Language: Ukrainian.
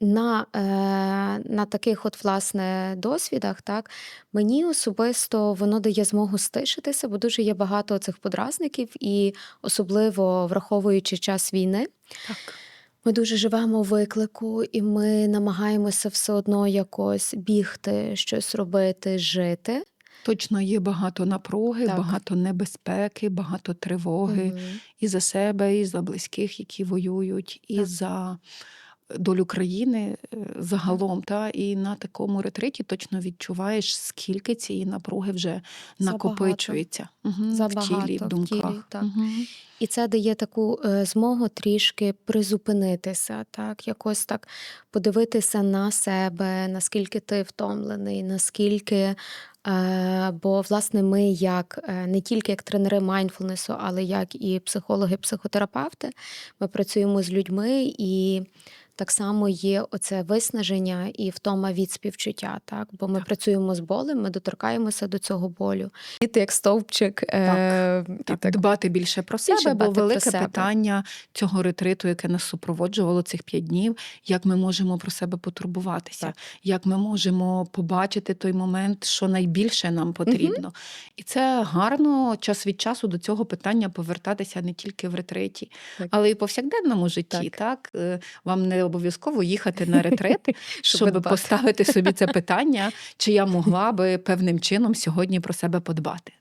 на, е, на таких от, власне, досвідах, так, мені особисто воно дає змогу стишитися, бо дуже є багато цих подразників, і особливо враховуючи час війни, Так. ми дуже живемо у виклику, і ми намагаємося все одно якось бігти, щось робити, жити. Точно є багато напруги, Так. багато небезпеки, багато тривоги Мгм. і за себе, і за близьких, які воюють, і Так. за долю країни е, загалом. Та? І на такому ретриті точно відчуваєш, скільки цієї напруги вже Забагато. накопичується Мгм, в тілі, в в думках. тілі, так. Мгм. І це дає таку е, змогу трішки призупинитися, так, якось так подивитися на себе, наскільки ти втомлений, наскільки. Е, бо, власне, ми як не тільки як тренери майндфулнесу, але як і психологи, психотерапевти, ми працюємо з людьми, і так само є оце виснаження і втома від співчуття. Так? Бо ми Так. працюємо з болем, ми доторкаємося до цього болю. І ти як стовпчик. е, Так, так дбати більше про Більше себе, бо велике себе. питання цього ретриту, яке нас супроводжувало цих п'ять днів, як ми можемо про себе потурбуватися, Так. як ми можемо побачити той момент, що найбільше нам потрібно. І це гарно час від часу до цього питання повертатися не тільки в ретриті, Так. але й в повсякденному житті. Так. Так. Е, Вам не обов'язково їхати на ретрит, Щоб щоб поставити собі це питання, чи я могла би певним чином сьогодні про себе подбати.